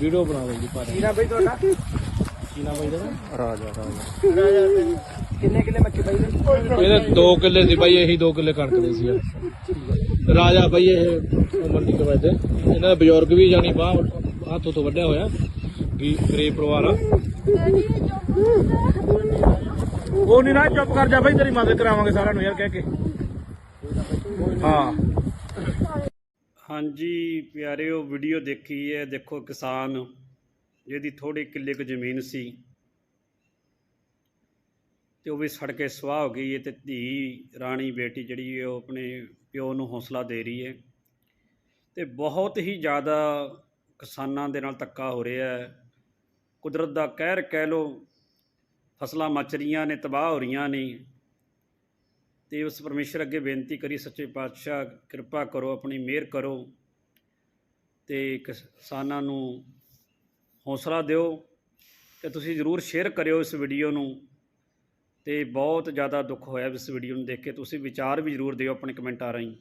Video ਬਣਾ ਲਈ ਜੀ ਪਾ ਦੇ ਜੀਰਾ ਬਈ ਤੁਹਾਡਾ? ਕੀ ਨਾਮ ਇਹਦਾ ਰਾਜਾ ਰਾਜਾ। ਰਾਜਾ ਸਿੰਘ। ਕਿੰਨੇ ਕਿੱਲੇ ਮੱਕੀ ਬਾਈ ਦੇ? ਇਹਦੇ 2 ਕਿੱਲੇ ਸੀ ਬਾਈ ਇਹੀ 2 ਕਿੱਲੇ ਕਣਕ ਦੇ ਸੀ। ਰਾਜਾ ਬਾਈ ਇਹ ਉਮਰ ਦੀ ਕਵਾਇਦ ਇਹਨਾਂ ਦਾ ਬਜ਼ੁਰਗ ਵੀ ਜਾਨੀ ਬਾਹ ਹੱਥੋਂ ਤੋਂ ਵੱਢਿਆ ਹੋਇਆ। ਵੀ ਗਰੀਬ ਪਰਿਵਾਰ ਆ। ਉਹ ਨਹੀਂ ਨਾ ਚੁੱਪ ਕਰ ਜਾ ਬਾਈ ਤੇਰੀ ਮਦਦ ਕਰਾਵਾਂਗੇ ਸਾਰਿਆਂ ਨੂੰ ਯਾਰ ਕਹਿ ਕੇ। ਹਾਂ। ਹਾਂਜੀ ਪਿਆਰਿਓ ਵੀਡੀਓ ਦੇਖੀ ਹੈ, ਦੇਖੋ ਕਿਸਾਨ, ਜਿਹਦੀ ਥੋੜੀ ਕਿੱਲੇ ਕੁ ਜ਼ਮੀਨ ਸੀ। ਤੇ ਉਹ ਵੀ ਸੜ ਕੇ ਸਵਾਹ ਹੋ ਗਈ ਹੈ ਤੇ ਧੀ ਰਾਣੀ ਬੇਟੀ ਜਿਹੜੀ ਹੈ ਉਹ ਆਪਣੇ ਪਿਓ ਨੂੰ ਹੌਸਲਾ ਦੇ ਰਹੀ ਹੈ। ਤੇ ਬਹੁਤ ਹੀ ਜ਼ਿਆਦਾ ਕਿਸਾਨਾਂ ਦੇ ਨਾਲ ਧੱਕਾ ਹੋ ਰਿਹਾ ਹੈ। ਕੁਦਰਤ ਦਾ ਕਹਿਰ ਕਹਿ ਲੋ ਫਸਲਾਂ ਮੱਚ ਰਹੀਆਂ ਨੇ, ਤਬਾਹ ਹੋ ਰਹੀਆਂ ਨੇ। ਤੇ ਉਸ ਪਰਮੇਸ਼ਰ ਅੱਗੇ ਬੇਨਤੀ ਕਰੀ, ਸੱਚੇ ਪਾਤਸ਼ਾਹ, ਕਿਰਪਾ ਕਰੋ, ਆਪਣੀ ਮਿਹਰ ਕਰੋ ਤੇ ਕਿਸਾਨਾਂ ਨੂੰ ਹੌਸਲਾ ਦਿਓ ਤੇ ਤੁਸੀਂ ਜ਼ਰੂਰ ਸ਼ੇਅਰ ਕਰਿਓ ਇਸ ਵੀਡੀਓ ਨੂੰ ਤੇ ਬਹੁਤ ਜ਼ਿਆਦਾ ਦੁੱਖ ਹੋਇਆ ਇਸ ਵੀਡੀਓ ਨੂੰ ਦੇਖ ਕੇ, ਤੁਸੀਂ ਵਿਚਾਰ ਵੀ ਜ਼ਰੂਰ ਦਿਓ ਆਪਣੇ ਕਮੈਂਟਾਂ ਰਾਹੀਂ।